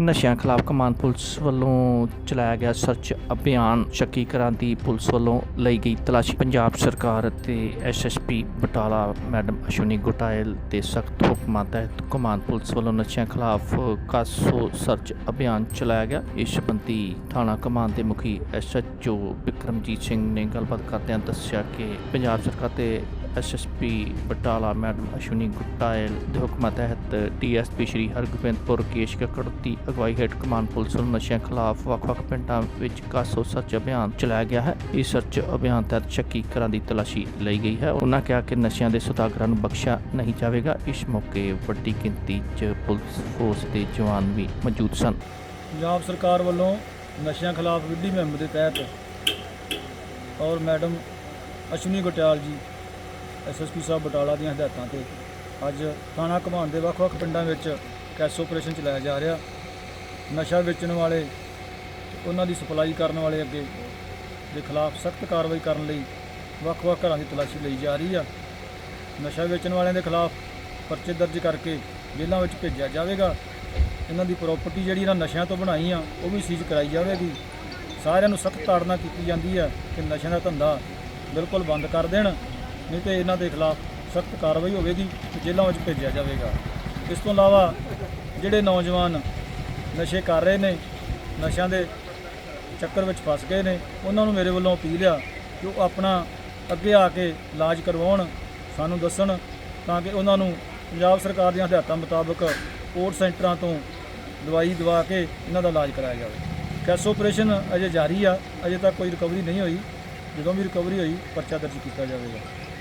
ਨਸ਼ਿਆਂ ਖਿਲਾਫ ਕਮਾਨ ਪੁਲਿਸ ਵੱਲੋਂ ਚਲਾਇਆ ਗਿਆ ਸਰਚ ਅਭਿਆਨ ਸ਼ੱਕੀ ਘਰਾਂ ਦੀ ਪੁਲਿਸ ਵੱਲੋਂ ਲਈ ਗਈ ਤਲਾਸ਼ੀ। ਪੰਜਾਬ ਸਰਕਾਰ ਅਤੇ ਐਸਐਸਪੀ ਬਟਾਲਾ ਮੈਡਮ ਅਸ਼ਵਨੀ ਗੁਟਾਇਲ ਦੇ ਸਖਤ ਹੁਕਮਾਂ ਤਹਿਤ ਕਮਾਨ ਪੁਲਿਸ ਵੱਲੋਂ ਨਸ਼ਿਆਂ ਖਿਲਾਫ ਕਾਸੋ ਸਰਚ ਅਭਿਆਨ ਚਲਾਇਆ ਗਿਆ। ਇਸ ਸੰਬੰਧੀ ਥਾਣਾ ਕਮਾਨ ਦੇ ਮੁਖੀ ਐਸਐਚਓ ਵਿਕਰਮਜੀਤ ਸਿੰਘ ਨੇ ਗੱਲਬਾਤ ਕਰਦਿਆਂ ਦੱਸਿਆ ਕਿ ਪੰਜਾਬ ਸਰਕਾਰ ਤੇ ਐਸਐਸਪੀ ਬਟਾਲਾ ਮੈਡਮ ਅਸ਼ਵਨੀ ਗੁਟਾਇਲ ਦੇ ਹੁਕਮਾਂ ਤਹਿਤ ਡੀਐਸਪੀ ਸ਼੍ਰੀ ਹਰਗੋਬਿੰਦਪੁਰ, ਕੇਸ਼ ਕੱਕੜ ਦੀ ਅਗਵਾਈ ਹੇਠ ਕਮਾਨ ਪੁਲਿਸ ਵੱਲੋਂ ਨਸ਼ਿਆਂ ਖਿਲਾਫ ਵੱਖ-ਵੱਖ ਪਿੰਡਾਂ ਵਿੱਚ ਕਾਸੋ ਸਰਚ ਅਭਿਆਨ ਚਲਾਇਆ ਗਿਆ ਹੈ। ਇਸ ਸਰਚ ਅਭਿਆਨ ਤਹਿਤ ਸ਼ੱਕੀ ਘਰਾਂ ਦੀ ਤਲਾਸ਼ੀ ਲਈ ਗਈ ਹੈ। ਉਹਨਾਂ ਕਿਹਾ ਕਿ ਨਸ਼ਿਆਂ ਦੇ ਸੁਦਾਗਰਾਂ ਨੂੰ ਬਖਸ਼ਿਆ ਨਹੀਂ ਜਾਵੇਗਾ। ਇਸ ਮੌਕੇ ਵੱਡੀ ਗਿਣਤੀ 'ਚ ਪੁਲਿਸ ਫੋਰਸ ਦੇ ਜਵਾਨ ਵੀ ਮੌਜੂਦ ਸਨ। ਪੰਜਾਬ ਸਰਕਾਰ ਵੱਲੋਂ ਨਸ਼ਿਆਂ ਖਿਲਾਫ ਵਿੱਢੀ ਮੁਹਿੰਮ ਦੇ ਤਹਿਤ ਔਰ ਮੈਡਮ ਅਸ਼ਵਨੀ ਗਟਿਆਲ ਜੀ ਐਸਐਸਪੀ ਸਾਹਿਬ ਬਟਾਲਾ ਦੀਆਂ ਹਦਾਇਤਾਂ ਤੇ ਅੱਜ ਥਾਣਾ ਘਮਾਣ ਦੇ ਵੱਖ-ਵੱਖ ਪਿੰਡਾਂ ਵਿੱਚ ਕੈਸ ਆਪਰੇਸ਼ਨ ਚਲਾਇਆ ਜਾ ਰਿਹਾ। ਨਸ਼ਾ ਵੇਚਣ ਵਾਲੇ ਉਹਨਾਂ ਦੀ ਸਪਲਾਈ ਕਰਨ ਵਾਲੇ ਅੱਗੇ ਦੇ ਖਿਲਾਫ ਸਖਤ ਕਾਰਵਾਈ ਕਰਨ ਲਈ ਵੱਖ-ਵੱਖ ਘਰਾਂ ਦੀ ਤਲਾਸ਼ੀ ਲਈ ਜਾ ਰਹੀ ਆ। ਨਸ਼ਾ ਵੇਚਣ ਵਾਲਿਆਂ ਦੇ ਖਿਲਾਫ ਪਰਚੇ ਦਰਜ ਕਰਕੇ ਜੇਲ੍ਹਾਂ ਵਿੱਚ ਭੇਜਿਆ ਜਾਵੇਗਾ। ਇਹਨਾਂ ਦੀ ਪ੍ਰਾਪਰਟੀ ਜਿਹੜੀ ਇਹਨਾਂ ਨਸ਼ਿਆਂ ਤੋਂ ਬਣਾਈ ਆ, ਉਹ ਵੀ ਸੀਜ਼ ਕਰਾਈ ਜਾਵੇਗੀ। ਸਾਰਿਆਂ ਨੂੰ ਸਖਤ ਤਾੜਨਾ ਕੀਤੀ ਜਾਂਦੀ ਹੈ ਕਿ ਨਸ਼ਿਆਂ ਦਾ ਧੰਦਾ ਬਿਲਕੁਲ ਬੰਦ ਕਰ ਦੇਣ। ਨਹੀਂ ਤੇ ਇਹਨਾਂ ਦੇ ਖਿਲਾਫ ਸਖਤ ਕਾਰਵਾਈ ਹੋਵੇਗੀ ਤੇ ਜੇਲ੍ਹਾਂ ਵਿੱਚ ਭੇਜਿਆ ਜਾਵੇਗਾ। ਇਸ ਤੋਂ ਇਲਾਵਾ ਜਿਹੜੇ ਨੌਜਵਾਨ ਨਸ਼ੇ ਕਰ ਰਹੇ ਨੇ, ਨਸ਼ਿਆਂ ਦੇ ਚੱਕਰ ਵਿੱਚ ਫਸ ਗਏ ਨੇ, ਉਹਨਾਂ ਨੂੰ ਮੇਰੇ ਵੱਲੋਂ ਅਪੀਲ ਆ ਕਿ ਉਹ ਆਪਣਾ ਅੱਗੇ ਆ ਕੇ ਇਲਾਜ ਕਰਵਾਉਣ, ਸਾਨੂੰ ਦੱਸਣ ਤਾਂ ਕਿ ਉਹਨਾਂ ਨੂੰ ਪੰਜਾਬ ਸਰਕਾਰ ਦੀਆਂ ਹਦਾਇਤਾਂ ਮੁਤਾਬਕ ਕੋਰਟ ਸੈਂਟਰਾਂ ਤੋਂ ਦਵਾਈ ਦਵਾ ਕੇ ਇਹਨਾਂ ਦਾ ਇਲਾਜ ਕਰਾਇਆ ਜਾਵੇ। ਕੈਸ ਆਪਰੇਸ਼ਨ ਅਜੇ ਜਾਰੀ ਆ, ਅਜੇ ਤੱਕ ਕੋਈ ਰਿਕਵਰੀ ਨਹੀਂ ਹੋਈ। ਜਦੋਂ ਵੀ ਰਿਕਵਰੀ ਹੋਈ, ਪਰਚਾ ਦਰਜ ਕੀਤਾ ਜਾਵੇਗਾ।